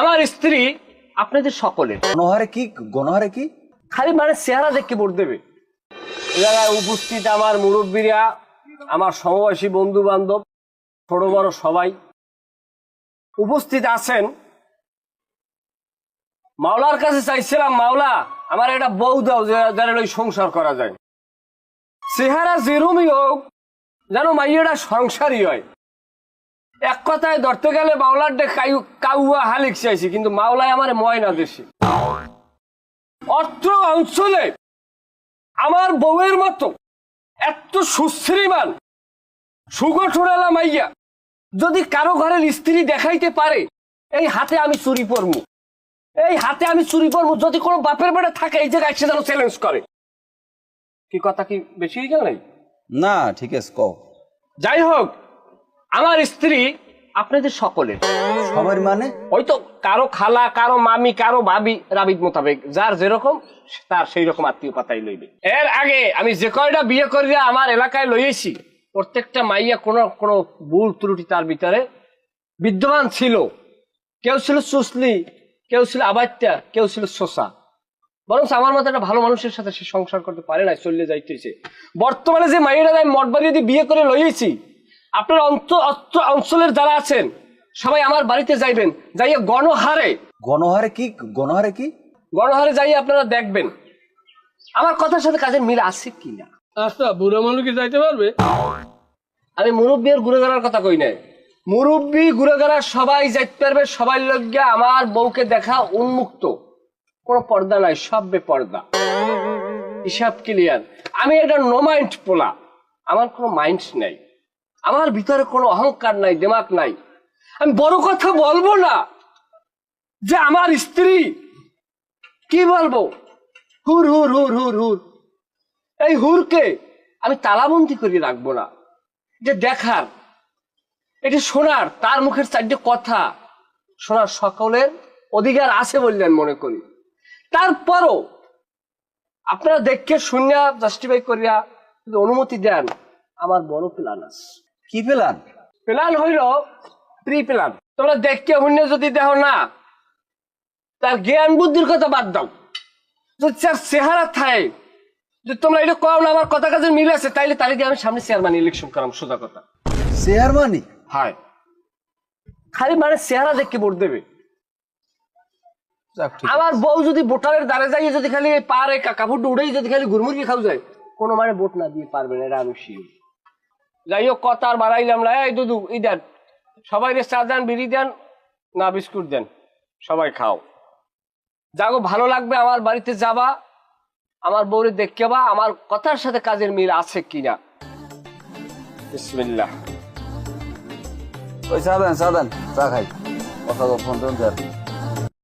আমার স্ত্রী আপনাদের সকলের। গণহারে কি? গণহারে কি? খালি মানে চেহারা দেখে ভোট দেবে। জায়গায় উপস্থিত আমার মুরব্বীরা আমার সমবয়সী বন্ধু বান্ধব ছোট বড় সবাই উপস্থিত আছেন। মাওলার কাছে চাইছিলাম মাওলা আমার একটা বউ দাও যারা ওই সংসার করা যায়। চেহারা যেরমই হোক যেন মাইয়েরা সংসারই হয়। এক কথায় ধরতে গেলে ডে কাউয়া হালিক চাইছি কিন্তু মাওলায় আমার ময়না দেশে অত্র অঞ্চলে আমার বউয়ের মতো এত সুশ্রীমান সুগঠনালা মাইয়া যদি কারও ঘরের স্ত্রী দেখাইতে পারে এই হাতে আমি চুরি পরমু। এই হাতে আমি চুরি পরমু যদি কোনো বাপের বেড়ে থাকে এই জায়গায় সে যেন চ্যালেঞ্জ করে। কি কথা কি বেশি হয়ে গেল নাই না ঠিক আছে কও। যাই হোক আমার স্ত্রী আপনাদের সকলের। সবার মানে? হয়তো কারও খালা কারও মামি কারও ভাবি রাবিদ মোতাবেক যার যেরকম তার সেই রকম আত্মীয় পাতাই লইবে। এর আগে আমি যে কয়টা বিয়ে করিয়া আমার এলাকায় লইয়েছি প্রত্যেকটা মাইয়া কোনো কোনো ভুল ত্রুটি তার ভিতরে বিদ্যমান ছিল। কেউ ছিল সুসলি কেউ ছিল আবাত্যা কেউ ছিল শোষা। বরং আমার মতো একটা ভালো মানুষের সাথে সে সংসার করতে পারে না চলে যাইতেছে। বর্তমানে যে মাইয়েরা আমি মঠ বাড়ি দিয়ে বিয়ে করে লইয়েছি আপনার অন্ত অঞ্চলের যারা আছেন সবাই আমার বাড়িতে যাইবেন যাইয়া গণহারে। গণহারে কি? গণহারে কি? গণহারে যাইয়ে আপনারা দেখবেন। আমার কথার সাথে কাজের মিল আছে কিনা আচ্ছা বুড়ো মানুষ কি যাইতে পারবে? আমি মুরব্বী আর ঘুরে গেলার কথা কই নাই। মুরব্বী ঘুরে গেলার সবাই যাইতে পারবে সবাই লজ্ঞা আমার বউকে দেখা উন্মুক্ত। কোনো পর্দা নাই সব বেপর্দা হিসাব ক্লিয়ার আমি একটা নো মাইন্ড পোলা। আমার কোনো মাইন্ড নাই। আমার ভিতরে কোনো অহংকার নাই দিমাগ নাই। আমি বড় কথা বলব না যে আমার স্ত্রী, কি বলব? হুর হুর হুর হুর হুর। এই হুরকে আমি তালাবন্দি করে রাখব না। যে দেখার এটি শোনার, তার মুখের চারটে কথা শোনার সকলের অধিকার আছে বললে আমি মনে করি। তারপরও আপনারা দেখে শুনিয়া জাস্টিফাই করিয়া যদি অনুমতি দেন, আমার বড় প্ল্যান আছে। কি পেলান প্ল্যান হইল প্রি প্ল্যান। তোমরা দেখকে শুনে যদি দেহ না তার জ্ঞান বুদ্ধির কথা বাদ দাও। চেহারা থাকে যে তোমরা এটা কও না আমার কথা কাজে মিল আছে তাইলে তাহলে আমি সামনে চেয়ারম্যান ইলেকশন করাম সোজা কথা। হায়। খালি মানে চেহারা দেখে ভোট দেবে। আমার বউ যদি ভোটারের দ্বারে যাই যদি খালি পারে কাপড় উড়েই যদি খালি ঘুরমুরগি খাও যায় কোনো মানে ভোট না দিয়ে পারবে না এটা আমি শিওর যাই হোক কথা আর বাড়াইলাম না। এই দুদু, ই দেন। সবাই রে চা দেন, বিড়ি দেন, না বিস্কুট দেন, সবাই খাও। যাগো, ভালো লাগবে আমার বাড়িতে যাবা, আমার বউরে দেখতে বা আমার কথার সাথে কাজের মিল আছে কিনা। বিসমিল্লাহ। ওই চা দেন, চা খাই। কথা ফোন টোন